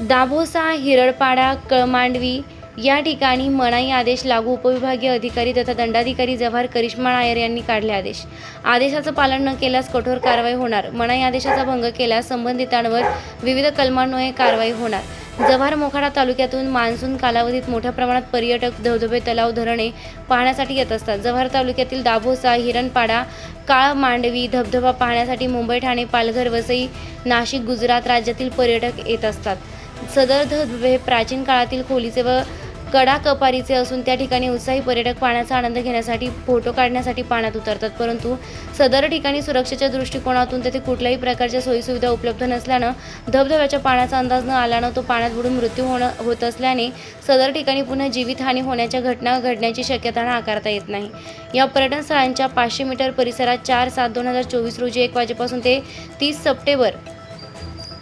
दाभोसा हिरडपाडा कळमांडवी या ठिकाणी मनाई आदेश लागू उपविभागीय अधिकारी तथा दंडाधिकारी जव्हार करिश्मा नायर यांनी काढले आदेश. आदेशाचं पालन न केल्यास कठोर कारवाई होणार. मनाई आदेशाचा भंग केल्यास संबंधितांवर विविध कलमान्वये कारवाई होणार. जव्हार मोखाडा तालुक्यातून मान्सून कालावधीत मोठ्या प्रमाणात पर्यटक धबधबे तलाव धरणे पाहण्यासाठी येत असतात. जव्हार तालुक्यातील दाभोसा हिरणपाडा काळ मांडवी धबधबा पाहण्यासाठी मुंबई ठाणे पालघर वसई नाशिक गुजरात राज्यातील पर्यटक येत असतात. सदर धब हे प्राचीन काळातील खोलीचे व कडा कपारीचे असून त्या ठिकाणी उत्साही पर्यटक पाण्याचा आनंद घेण्यासाठी फोटो काढण्यासाठी पाण्यात उतरतात. परंतु सदर ठिकाणी सुरक्षेच्या दृष्टिकोनातून तेथे कुठल्याही प्रकारच्या सोयीसुविधा उपलब्ध नसल्यानं धबधब्याच्या पाण्याचा अंदाज न आल्यानं तो पाण्यात बुडून मृत्यू होणं होत असल्याने सदर ठिकाणी पुन्हा जीवितहानी होण्याच्या घटना घडण्याची शक्यता नाकारता येत नाही. या पर्यटन स्थळांच्या पाचशे मीटर परिसरात चार सात दोन हजार चोवीस रोजी एक वाजेपासून ते तीस सप्टेंबर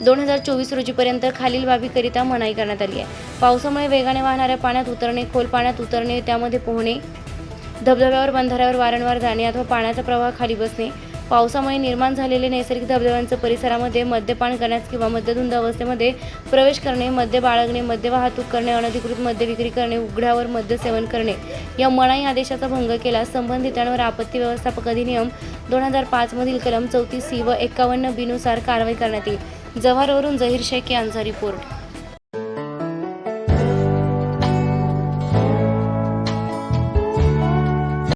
दोन हजार चोवीस रोजीपर्यंत खालील बाबीकरिता मनाई करण्यात आली आहे. पावसामुळे वेगाने वाहणाऱ्या पाण्यात उतरणे खोल पाण्यात उतरणे त्यामध्ये पोहणे धबधब्यावर बंधाऱ्यावर वारंवार जाणे अथवा पाण्याचा प्रवाह खाली बसणे पावसामुळे निर्माण झालेले नैसर्गिक धबधब्यांचं परिसरामध्ये मद्यपान करण्यास किंवा मद्यधुंद अवस्थेमध्ये प्रवेश करणे मद्य बाळगणे मद्य वाहतूक करणे अनधिकृत मद्य विक्री करणे उघड्यावर मद्य सेवन करणे या मनाई आदेशाचा भंग केला संबंधितांवर आपत्ती व्यवस्थापक अधिनियम दोन हजार पाचमधील कलम चौतीस सी व एकावन्न बीनुसार कारवाई करण्यात येईल. जव्हारवरून जहीर शेख यांचा रिपोर्ट.